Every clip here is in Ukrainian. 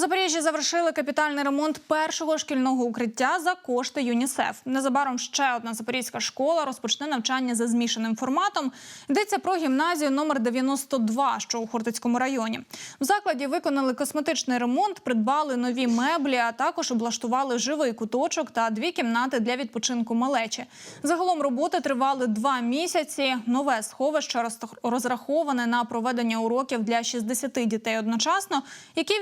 Запоріжжі завершили капітальний ремонт першого шкільного укриття за кошти ЮНІСЕФ. Незабаром ще одна запорізька школа розпочне навчання за змішаним форматом. Йдеться про гімназію номер 92, що у Хортицькому районі. В закладі виконали косметичний ремонт, придбали нові меблі, а також облаштували живий куточок та дві кімнати для відпочинку малечі. Загалом роботи тривали два місяці. Нове сховище розраховане на проведення уроків для 60 дітей одночасно, які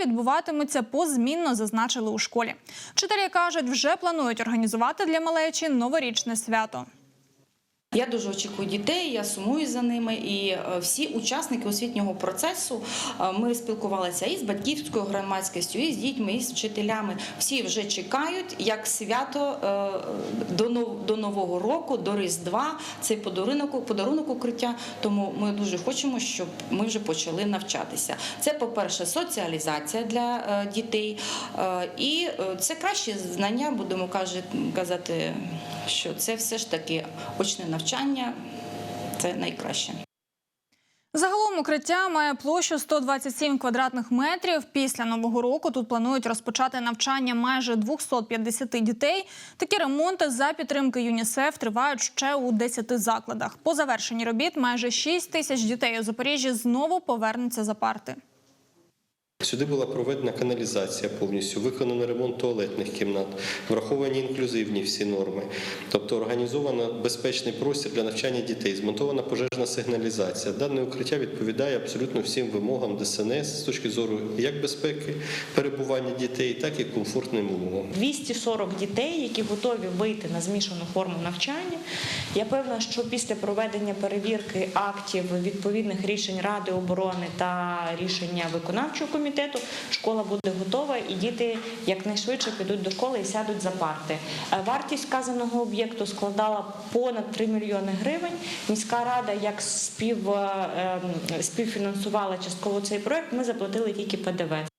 відбуватимуться позмінно, зазначили у школі. Вчителі кажуть, вже планують організувати для малечі новорічне свято. Я дуже очікую дітей, я сумую за ними, і е, всі учасники освітнього процесу. е, Ми спілкувалися і з батьківською громадськістю, і з дітьми, і з вчителями. Всі вже чекають як свято е, до нового року, до Різдва. Цей подарунок, подарунок укриття. Тому ми дуже хочемо, щоб ми вже почали навчатися. Це, по-перше, соціалізація для дітей, і це кращі знання, будемо казати, що це все ж таки очне навчання. Це найкраще. Загалом укриття має площу 127 квадратних метрів. Після нового року тут планують розпочати навчання майже 250 дітей. Такі ремонти за підтримки ЮНІСЕФ тривають ще у 10 закладах. По завершенні робіт майже 6 тисяч дітей у Запоріжжі знову повернуться за парти. Сюди була проведена каналізація повністю, виконано ремонт туалетних кімнат, враховані інклюзивні всі норми, тобто організовано безпечний простір для навчання дітей, змонтована пожежна сигналізація. Дане укриття відповідає абсолютно всім вимогам ДСНС з точки зору як безпеки перебування дітей, так і комфортним умовам. 240 дітей, які готові вийти на змішану форму навчання. Я певна, що після проведення перевірки актів відповідних рішень Ради оборони та рішення виконавчого комітету школа буде готова, і діти якнайшвидше підуть до школи і сядуть за парти. Е, Вартість вказаного об'єкту складала понад 3 мільйони гривень. Міська рада як спів, е, ем, співфінансувала частково цей проект. Ми заплатили тільки ПДВ.